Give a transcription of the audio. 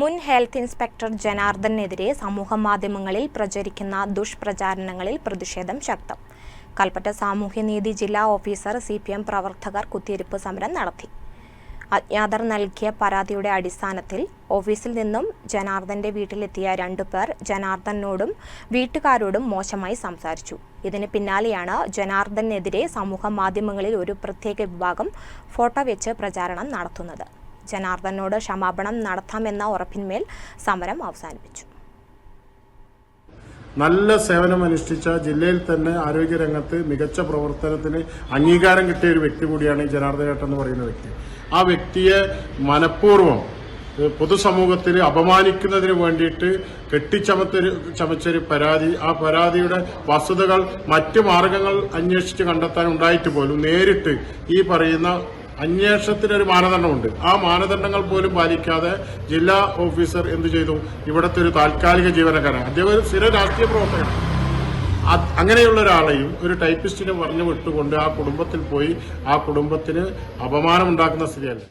മുൻ health inspector ജനാർദ്ദനെതിരെ സമൂഹമാധ്യമങ്ങളിൽ പ്രചരിക്കുന്ന ദുഷ്പ്രചാരണങ്ങളിൽ പ്രതിഷേധം ശക്തം. കൽപ്പറ്റ സാമൂഹ്യനീതി ജില്ലാ ഓഫീസർ സി പി എം പ്രവർത്തകർ കുത്തിയിരിപ്പ് സമരം നടത്തി. അജ്ഞാതർ നൽകിയ പരാതിയുടെ അടിസ്ഥാനത്തിൽ ഓഫീസിൽ നിന്നും ജനാർദ്ദന്റെ വീട്ടിലെത്തിയ രണ്ടുപേർ ജനാർദ്ദനോടും വീട്ടുകാരോടും മോശമായി സംസാരിച്ചു. ഇതിന് പിന്നാലെയാണ് ജനാർദ്ദനെതിരെ സമൂഹ മാധ്യമങ്ങളിൽ ഒരു പ്രത്യേക വിഭാഗം ഫോട്ടോ വെച്ച് പ്രചാരണം നടത്തുന്നത്. ജനാർദ്ദനോട് ക്ഷമാപണം നടത്താമെന്ന ഉറപ്പിന്മേൽ സമരം അവസാനിപ്പിച്ചു. നല്ല സേവനം അനുഷ്ഠിച്ച ജില്ലയിൽ തന്നെ ആരോഗ്യരംഗത്ത് മികച്ച പ്രവർത്തനത്തിന് അംഗീകാരം കിട്ടിയ ഒരു വ്യക്തി കൂടിയാണ് ജനാർദ്ദനേട്ടൻ എന്ന് പറയുന്ന വ്യക്തി. ആ വ്യക്തിയെ മനഃപൂർവം പൊതുസമൂഹത്തിൽ അപമാനിക്കുന്നതിന് വേണ്ടിയിട്ട് കെട്ടിച്ചമത്തൊരു ചമച്ചൊരു പരാതി ആ പരാതിയുടെ വസ്തുതകൾ മറ്റു മാർഗങ്ങൾ അന്വേഷിച്ച് കണ്ടെത്താൻ ഉണ്ടായിട്ട് പോലും നേരിട്ട് ഈ പറയുന്ന അന്വേഷണത്തിനൊരു മാനദണ്ഡമുണ്ട്. ആ മാനദണ്ഡങ്ങൾ പോലും പാലിക്കാതെ ജില്ലാ ഓഫീസർ എന്ത് ചെയ്തു? ഇവിടുത്തെ ഒരു താൽക്കാലിക ജീവനക്കാരൻ അദ്ദേഹം ഒരു സ്ഥിര രാഷ്ട്രീയ പ്രവർത്തകനാണ്. അങ്ങനെയുള്ള ഒരാളെയും ഒരു ടൈപ്പിസ്റ്റിനെ പറഞ്ഞു വിട്ടുകൊണ്ട് ആ കുടുംബത്തിൽ പോയി ആ കുടുംബത്തിന് അപമാനമുണ്ടാക്കുന്ന സ്ഥിതിയല്ല.